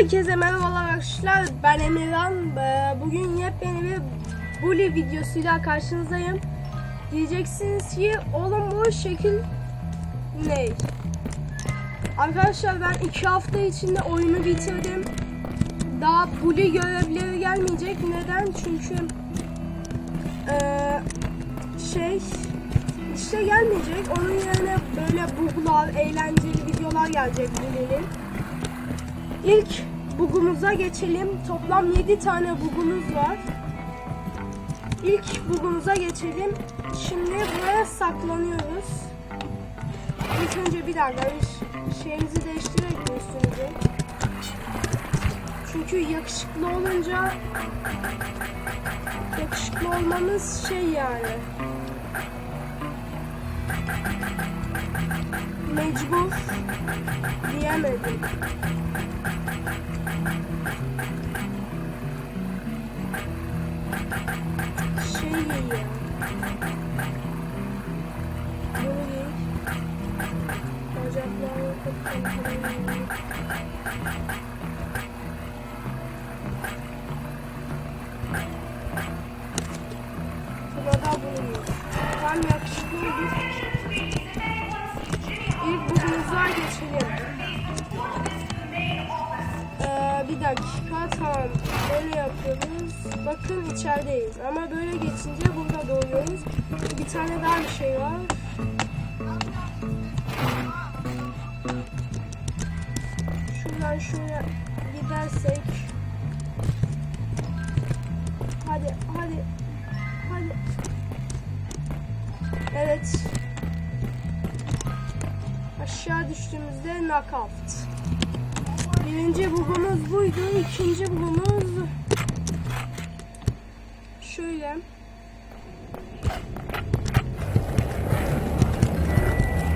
Herkese merhabalar arkadaşlar. Ben Emirhan. Ee, Bugün yepyeni bir bully videosuyla karşınızdayım. Diyeceksiniz ki oğlum bu şekil ne? Arkadaşlar ben iki hafta içinde oyunu bitirdim. Daha bully görevleri gelmeyecek. Neden? Çünkü ee, şey işte gelmeyecek. Onun yerine böyle buglar, eğlenceli videolar gelecek bully'nin. İlk bugumuza geçelim. Toplam 7 tane bugumuz var. İlk bugumuza geçelim. Şimdi buraya saklanıyoruz. İlk önce bir dakika bir şeyimizi değiştirelim üstümüzü. Çünkü yakışıklı olunca yakışıklı olmamız şey yani. Mecbur diyemedim. şey giyiyor. Bunu giy. Bacaklarını kapatın. Tamam. Böyle yapıyoruz. Bakın içerideyiz. Ama böyle geçince burada doğuyoruz. Bir tane daha bir şey var. Şuradan şuraya gidersek. Hadi hadi. Hadi. Evet. Aşağı düştüğümüzde knockout. Birinci bugumuz buydu. ikinci bugumuz şöyle.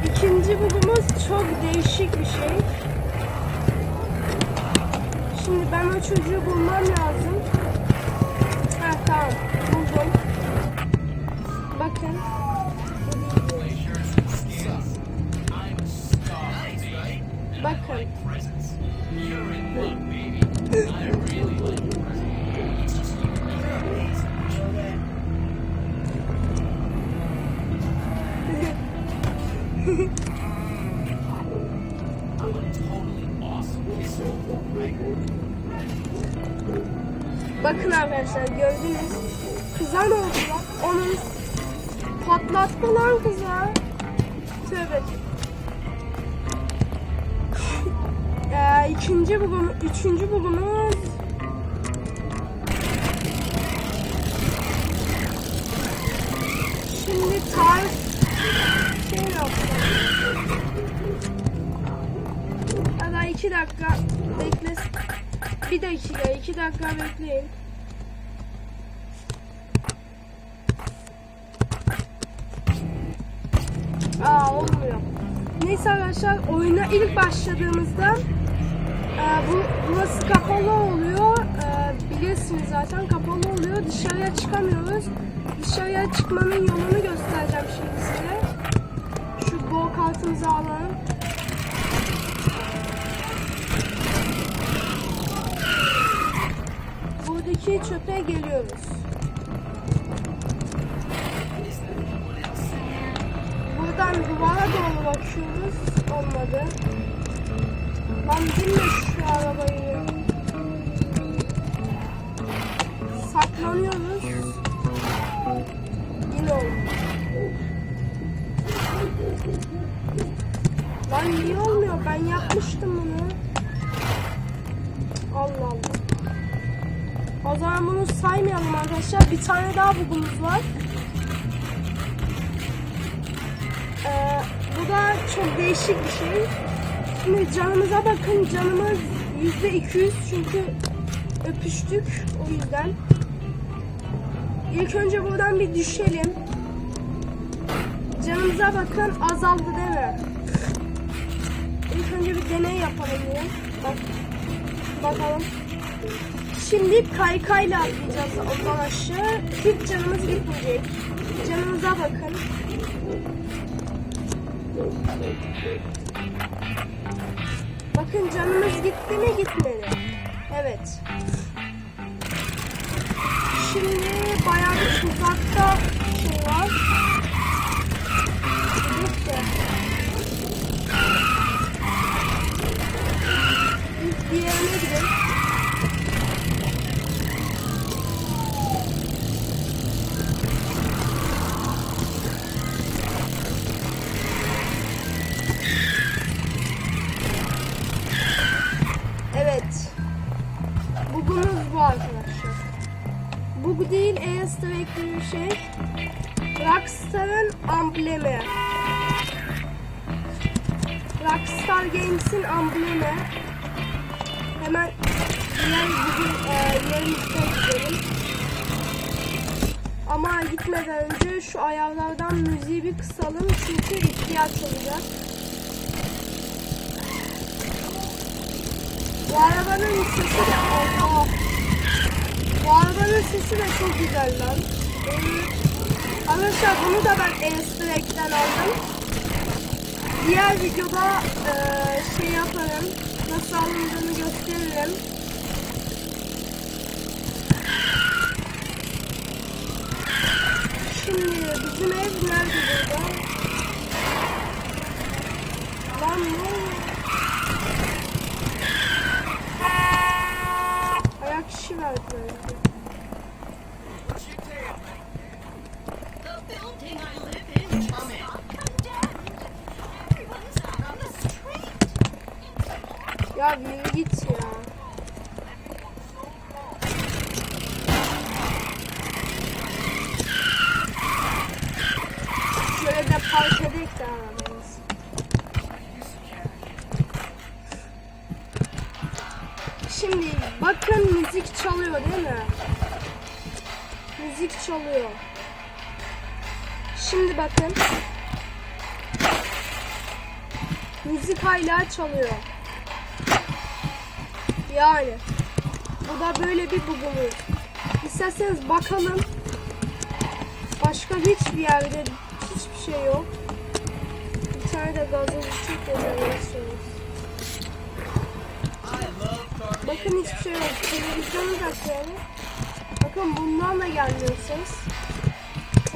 İkinci bugumuz çok değişik bir şey. Şimdi ben o çocuğu bulmam lazım. Ha tamam buldum. Bakın. Bakın. Bakın arkadaşlar gördünüz. Kıza ne oldu lan? Onun patlattı lan kıza. Tövbe. Üçüncü bugünümüz Şimdi tarz şey yapacağım. Ama iki dakika bekle. Bir dakika, iki dakika bekleyin. Aa olmuyor. Neyse arkadaşlar oyuna ilk başladığımızda bu burası kapalı oluyor. E, bilirsiniz zaten kapalı oluyor. Dışarıya çıkamıyoruz. Dışarıya çıkmanın yolunu göstereceğim şimdi size. Şu go kartımızı alalım. Buradaki çöpe geliyoruz. Buradan duvara doğru bakıyoruz. Olmadı. Lan şu Saklanıyoruz. Yine oldu. Lan niye olmuyor? Allah Allah. O zaman bunu saymayalım arkadaşlar. Bir tane daha bugümüz var. Ee, bu da çok değişik bir şey. Şimdi canımıza bakın. Canımız yüzde 200 çünkü öpüştük o yüzden. İlk önce buradan bir düşelim. Canımıza bakın azaldı değil mi? İlk önce bir deney yapalım ya. Bak. Bakalım. Şimdi kaykayla atlayacağız ondan aşağı. Hiç canımız gitmeyecek. Canımıza bakın. Bakın canımız gitti mi gitmedi. Evet. Şimdi bayağı şey. Rockstar'ın amblemi. Rockstar Games'in amblemi. Hemen diğer bugün e, yerimizde gidelim. Ama gitmeden önce şu ayarlardan müziği bir kısalım çünkü ihtiyaç olacak. Bu arabanın sesi de oha. Bu arabanın sesi de çok güzel lan. Arkadaşlar bunu da ben Airstrike'den aldım. Diğer videoda eee, şey yaparım. Nasıl alındığını gösteririm. Şimdi bizim ev nerede burada? Lan ne? Ayak işi verdi Ya yürü git park edek de arabamız. Şimdi bakın müzik çalıyor değil mi? Müzik çalıyor. Şimdi bakın. Müzik hala çalıyor. Yani. Bu da böyle bir bugünü. İsterseniz bakalım. Başka hiçbir yerde hiçbir şey yok. Bir tane de gazoz çok rezervasyonu. Bakın hiçbir şey yok. Televizyonu da koyalım. Bakın bundan da gelmiyor ses.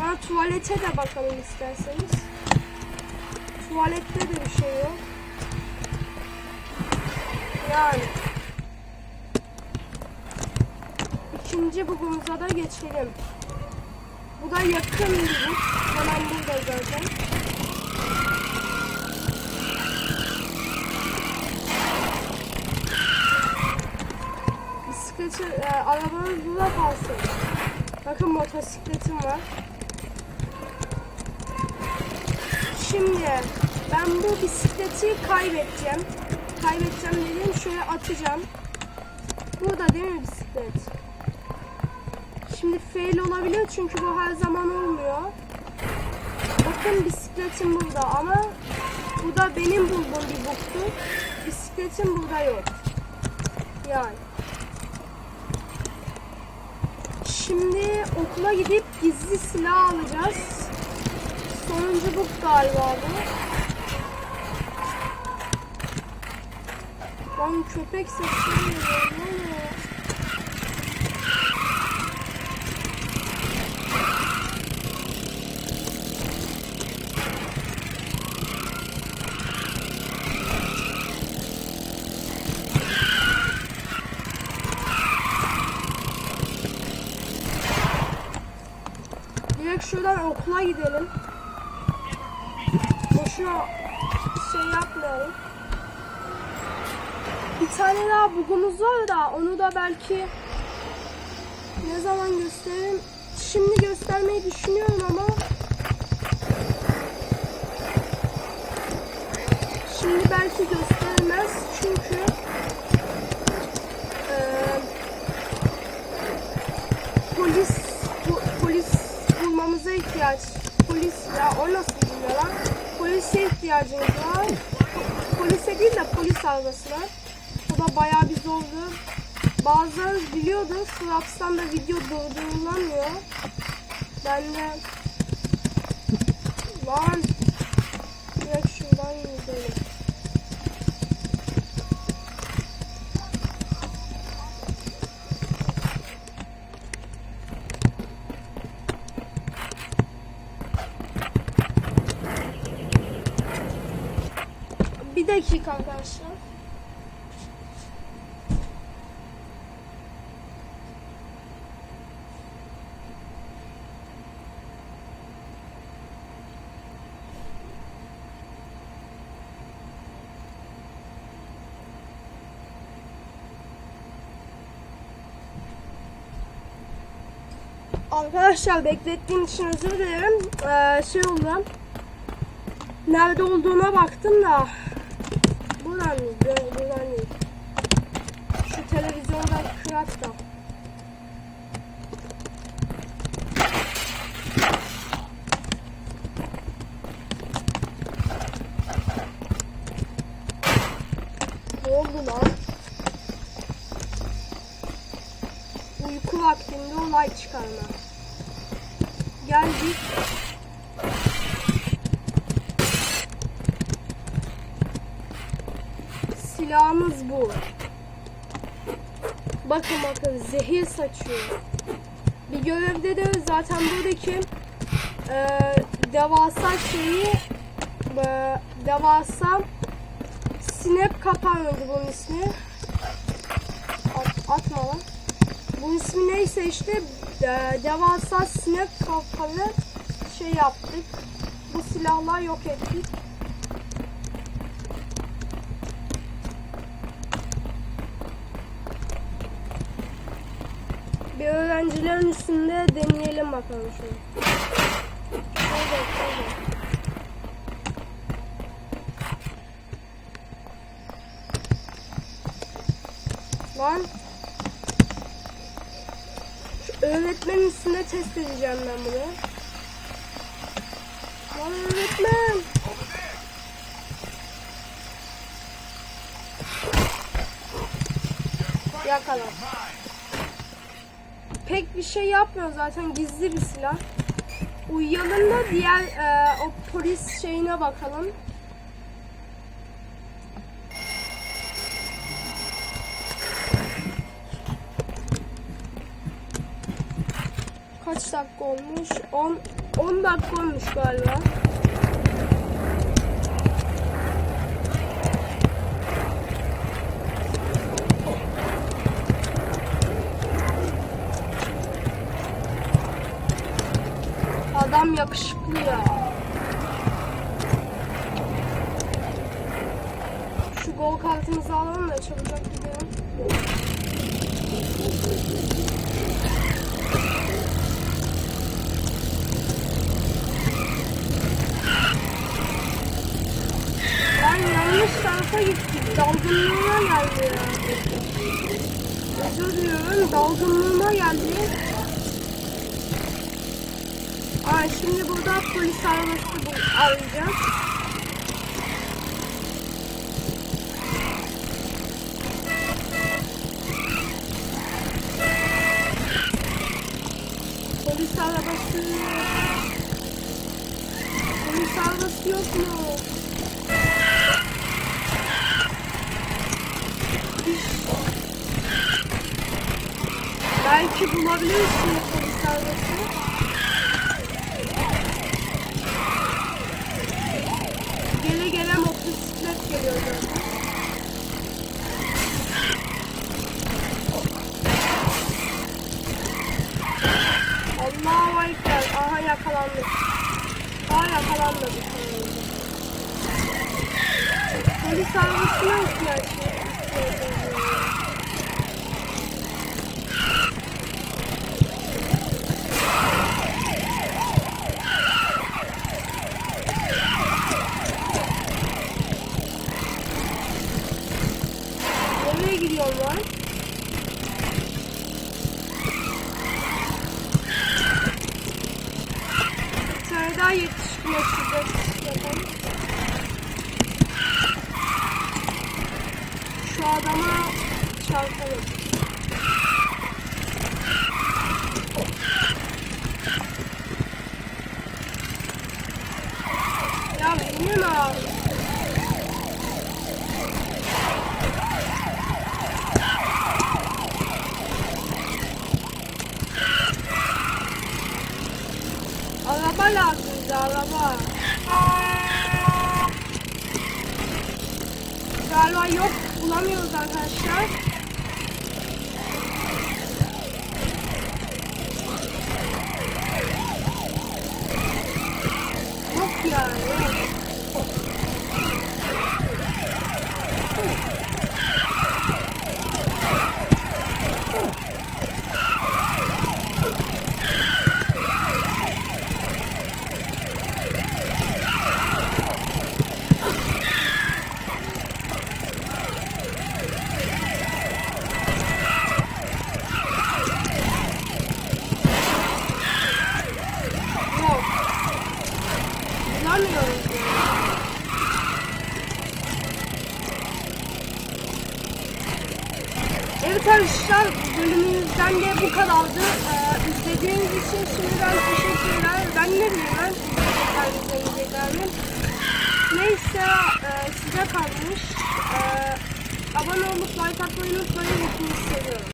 Sonra tuvalete de bakalım isterseniz. Tuvalette de bir şey yok. Yani. İkinci bugumuza da geçelim. Bu da yakın bir bug. Hemen burada zaten. Bisikleti, e, arabanız burada kalsın. Bakın motosikletim var. Şimdi ben bu bisikleti kaybedeceğim. Kaybedeceğim dediğim şöyle atacağım. Burada değil mi bisiklet? Şimdi fail olabilir çünkü bu her zaman olmuyor. Bakın bisikletim burada ama bu da benim bulduğum bir buktu. Bisikletim burada yok. Yani. Şimdi okula gidip gizli silah alacağız. Sonuncu buk galiba bu. Lan köpek sesleri geliyor. Ne oluyor? Direkt şuradan okula gidelim. Boşuna şey yapmayalım. Bir tane daha bugumuz var da onu da belki ne zaman gösteririm. Şimdi göstermeyi düşünüyorum ama şimdi belki gösterilmez çünkü eee, polis bu, polis bulmamıza ihtiyaç polis ya o nasıl bilmiyor lan polise ihtiyacımız var. Polise değil de polis arabasına. O da bayağı bir zordu. Bazıları biliyordu Fraps'tan da video durdurulamıyor ben de lan direkt şuradan gidelim dakika arkadaşlar. Arkadaşlar beklettiğim için özür dilerim. Ee, şey oldu. Nerede olduğuna baktım da. Mı? Buradan buradan değil. Şu televizyonda kırat da. Silahımız bu. Bakın bakın zehir saçıyor. Bir görevde de zaten buradaki e, devasa şeyi e, devasa sinek kapanıyordu bunun ismi. At, atma lan. Bu ismi neyse işte e, devasa sinek kafalı şey yaptık. Bu silahlar yok ettik. Öğrencilerin üstünde deneyelim bakalım şunu. Evet, evet. Lan. Şu öğretmenin üstünde test edeceğim ben bunu. Lan öğretmen. Yakala. Pek bir şey yapmıyor zaten gizli bir silah. Uyuyalım da diğer e, o polis şeyine bakalım. Kaç dakika olmuş? 10 10 dakika olmuş galiba. Adam yakışıklı Şu gol kartımızı alalım da çabucak gidelim. Ben yanlış tarafa gittim. Dalgınlığıma geldi. Özür diliyorum. Dalgınlığıma geldi. Aa, şimdi burada polis arabası arayacağız. Polis arabası. Polis arabası yok mu? Belki bulabiliriz şimdi polis arabası. Gele gele motosiklet geliyor zaten. Allahu Ekber. Aha yakalandık. Aha yakalanmadık. Polis arabasına ihtiyaç var. Nereye gidiyorlar? Bir tane daha yetişkin açacak. Yapalım. Şu adama çarpalım. Ya benim abi. Araba lazım bize araba. galiba yok bulamıyoruz arkadaşlar. Yok ya yok. Yok. Bulamıyoruz ya. Evet arkadaşlar bölümümüzden kadardı. Ee, izlediğiniz için şimdiden teşekkürler. Ben ne bileyim ben mi? Neyse e, size kalmış. Ee, abone olup like atmayı unutmayın. Hepinizi seviyorum.